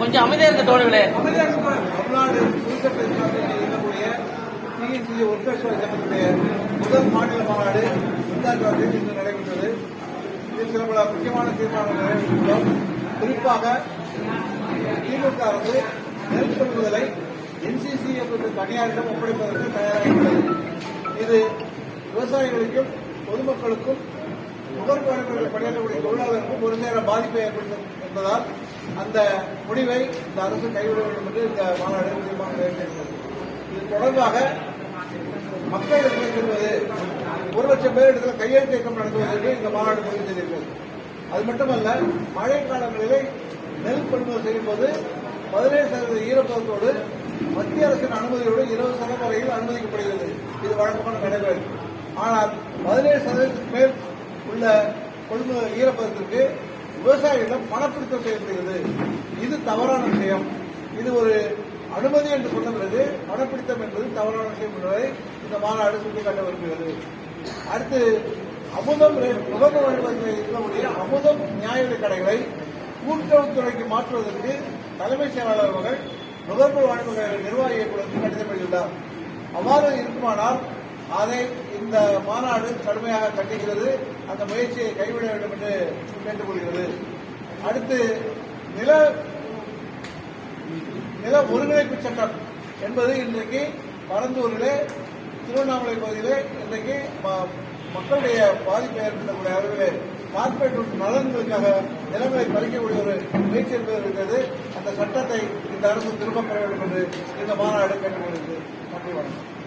கொஞ்சம் அமைதியா இருந்த தோழர்களே. இருக்கக்கூடிய டிஎன்சி ஒர்க்கர்ஸ் சங்கத்துடைய முதல் மாநில மாநாடு இன்று நடைபெற்றது. இதில் சில பல முக்கியமான தீர்மானங்கள் நிறைவேற்றியுள்ளோம் குறிப்பாக திமுக அரசு நெல் கொள்முதலை என்சிசி என்ற தனியாரிடம் ஒப்படைப்பதற்கு தயாராகியுள்ளது இது விவசாயிகளுக்கும் பொதுமக்களுக்கும் நுகர்வோர்கள் பணியாற்றக்கூடிய தொழிலாளர்களுக்கும் ஒரு நேர பாதிப்பை ஏற்படுத்தும் என்பதால் அந்த முடிவை இந்த அரசு கைவிட வேண்டும் என்று இந்த மாநாடு தீர்மானம் நிறைவேற்றியிருக்கிறது இது தொடர்பாக மக்களிடத்தில் செல்வது? ஒரு லட்சம் பேர் இடத்துல கையெழுத்து இயக்கம் நடத்துவதற்கு இந்த மாநாடு முடிவு செய்திருக்கிறது. அது மட்டுமல்ல மழை காலங்களிலே நெல் கொள்முதல் செய்யும் போது பதினேழு சதவீத ஈரப்பதத்தோடு மத்திய அரசின் அனுமதியோடு இருபது சதவீத வரையில் அனுமதிக்கப்படுகிறது. இது வழக்கமான நடைமுறை ஆனால் பதினேழு சதவீதத்துக்கு மேல் உள்ள கொள்முதல் ஈரப்பதத்திற்கு விவசாயிகளிடம் பணப்பிடித்தம் செய்யப்படுகிறது. இது தவறான விஷயம். இது ஒரு அனுமதி என்று சொன்ன பிறகு பணப்பிடித்தம் என்பது தவறான விஷயம் என்பதை இந்த மாநாடு சுட்டிக்காட்ட விரும்புகிறது. அடுத்து அமுதம் ரே- நுகர்வோர் இருக்கக்கூடிய அமுதம் நியாய கடைகளை கூட்டுறவுத்துறைக்கு மாற்றுவதற்கு தலைமை செயலாளர் அவர்கள் நுகர்வு வழிமுறை நிர்வாக இயக்குநருக்கு கடிதம் எழுதியுள்ளார். அவ்வாறு இருக்குமானால் அதை இந்த மாநாடு கடுமையாக கண்டிக்கிறது. அந்த முயற்சியை கைவிட வேண்டும் என்று கேட்டுக்கொள்கிறது. அடுத்து நில நில ஒருங்கிணைப்பு சட்டம் என்பது இன்றைக்கு பரந்தூரிலே திருவண்ணாமலை பகுதியிலே இன்றைக்கு ம- மக்களுடைய பாதிப்பை ஏற்படுத்தக்கூடிய அளவிலே கார்பரேட் நலன்களுக்காக நிலங்களை பறிக்கக்கூடிய ஒரு முயற்சி என்பது இருக்கிறது. அந்த சட்டத்தை இந்த அரசு திரும்ப பெற வேண்டும் என்று இந்த மாநாடு கேட்டுக்கொள்கிறது நன்றி வணக்கம்.